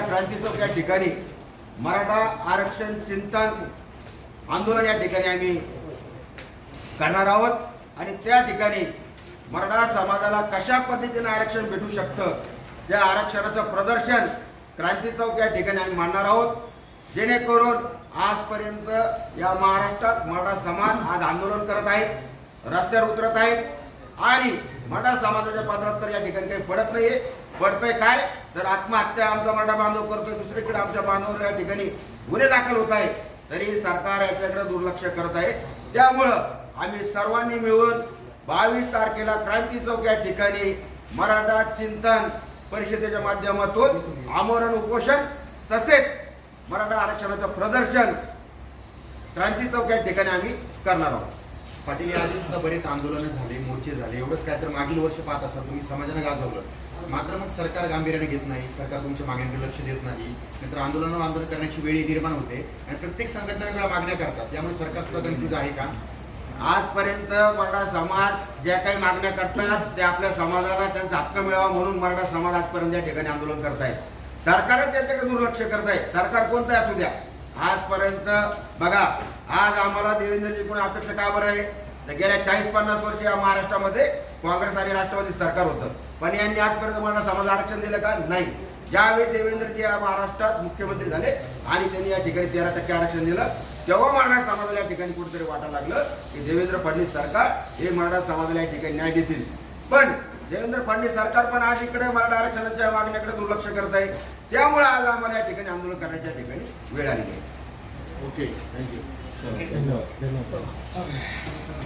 क्रांती चौक या ठिकाणी मराठा आरक्षण चिंतन आंदोलन या ठिकाणी आम्ही करणार आहोत. आणि त्या ठिकाणी मराठा समाजाला कशा पद्धतीने आरक्षण भेटू शकतं त्या आरक्षणाचं प्रदर्शन क्रांती चौक या ठिकाणी आम्ही मांडणार आहोत. जेणेकरून आजपर्यंत या महाराष्ट्रात मराठा समाज आज आंदोलन करत आहेत रस्त्यावर उतरत आहेत आणि मराठा समाजाच्या पात्रात तर या ठिकाणी काही पडत नाहीये. पडतंय काय? तर आत्महत्या आमचा मराठा बांधव करतोय दुसरीकडे आमच्या बांधवांवर या ठिकाणी गुन्हे दाखल होत आहे तरी सरकार याच्याकडे दुर्लक्ष करत आहे. त्यामुळं आम्ही सर्वांनी मिळून बावीस तारखेला क्रांती चौक या ठिकाणी मराठा चिंतन परिषदेच्या माध्यमातून आमरण उपोषण तसेच मराठा आरक्षणाचं प्रदर्शन क्रांती चौक या ठिकाणी आम्ही करणार आहोत. पाटील या आधी सुद्धा बरेच आंदोलनं झाले मोर्चे झाले एवढंच काय तर मागील वर्ष पाहत असाल तुम्ही समाजानं गाजवलं. मात्र मग सरकार गांभीर्याने घेत नाही सरकार तुमच्या मागण्यांकडे लक्ष देत नाही नंतर आंदोलन आंदोलन करण्याची वेळ निर्माण होते आणि प्रत्येक संघटना वेगळ्या मागण्या करतात. त्यामुळे सरकार सुद्धा कन्फ्यूज आहे का? आजपर्यंत मराठा समाज ज्या काही मागण्या करतात त्या आपल्या समाजाला त्यांचा हक्क मिळावा म्हणून मराठा समाज आजपर्यंत या ठिकाणी आंदोलन करतायत. सरकारच त्याच्याकडे दुर्लक्ष करतायत. सरकार कोणतं असू द्या. आजपर्यंत बघा आज आम्हाला देवेंद्रजी कोण अपेक्षा का बरं आहे? तर गेल्या चाळीस पन्नास वर्ष या महाराष्ट्रामध्ये काँग्रेस आणि राष्ट्रवादी सरकार होतं. पण यांनी आजपर्यंत मराठा समाज आरक्षण दिलं का? नाही. ज्यावेळी देवेंद्रजी या महाराष्ट्रात मुख्यमंत्री झाले आणि त्यांनी या ठिकाणी तेरा टक्के आरक्षण दिलं तेव्हा मराठा समाजाला या ठिकाणी कुठेतरी वाटायला लागलं की देवेंद्र फडणवीस सरकार हे मराठा समाजाला या ठिकाणी न्याय देतील. पण देवेंद्र फडणवीस सरकार पण आज इकडे मराठा आरक्षणाच्या मागण्याकडे दुर्लक्ष करत आहे. त्यामुळे आज आम्हाला या ठिकाणी आंदोलन करण्याच्या ठिकाणी वेळ आली आहे ओके थँक्यू सर्व